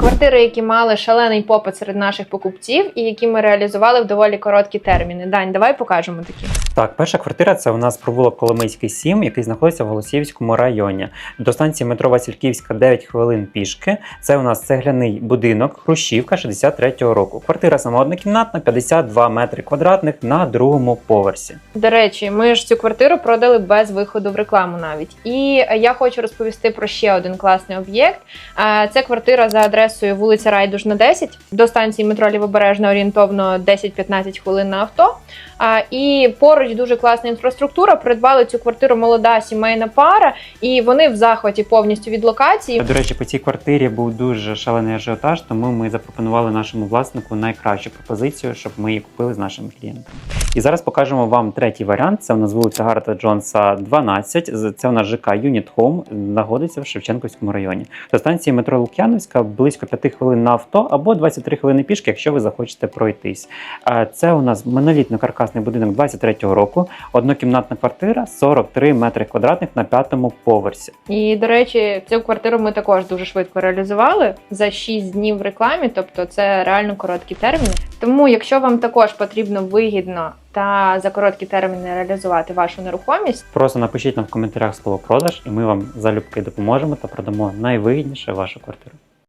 Квартири, які мали шалений попит серед наших покупців, і які ми реалізували в доволі короткі терміни. Дань, давай покажемо такі. Так, перша квартира це у нас провулок Коломийський 7, який знаходиться в Голосіївському районі. До станції метро Васильківська 9 хвилин пішки. Це у нас цегляний будинок, Хрущівка 63-го року. Квартира сама однокімнатна, 52 метри квадратних на другому поверсі. До речі, ми ж цю квартиру продали без виходу в рекламу навіть. І я хочу розповісти про ще один класний об'єкт. Це квартира за адресою вулиця Райдужна 10. До станції метро Лівобережна орієнтовно 10-15 хвилин на авто. І поруч дуже класна інфраструктура. Придбали цю квартиру молода сімейна пара, і вони в захваті повністю від локації. До речі, по цій квартирі був дуже шалений ажіотаж, тому ми запропонували нашому власнику найкращу пропозицію, щоб ми її купили з нашими клієнтами. І зараз покажемо вам третій варіант. Це у нас вулиця Гарта Джонса 12. Це у нас ЖК Юніт Home, знаходиться в Шевченківському районі. До станції метро Лук'яновська близько 5 хвилин на авто або 23 хвилини пішки, якщо ви захочете пройтись. Це у нас монолітно-каркасний будинок 23-го року, однокімнатна квартира, 43 метри квадратних на п'ятому поверсі. І до речі, цю квартиру ми також дуже швидко реалізували за 6 днів в рекламі, тобто це реально короткі терміни. Тому, якщо вам також потрібно вигідно та за короткі терміни реалізувати вашу нерухомість, Просто напишіть нам в коментарях слово продаж, і ми вам залюбки допоможемо та продамо найвигідніше вашу квартиру.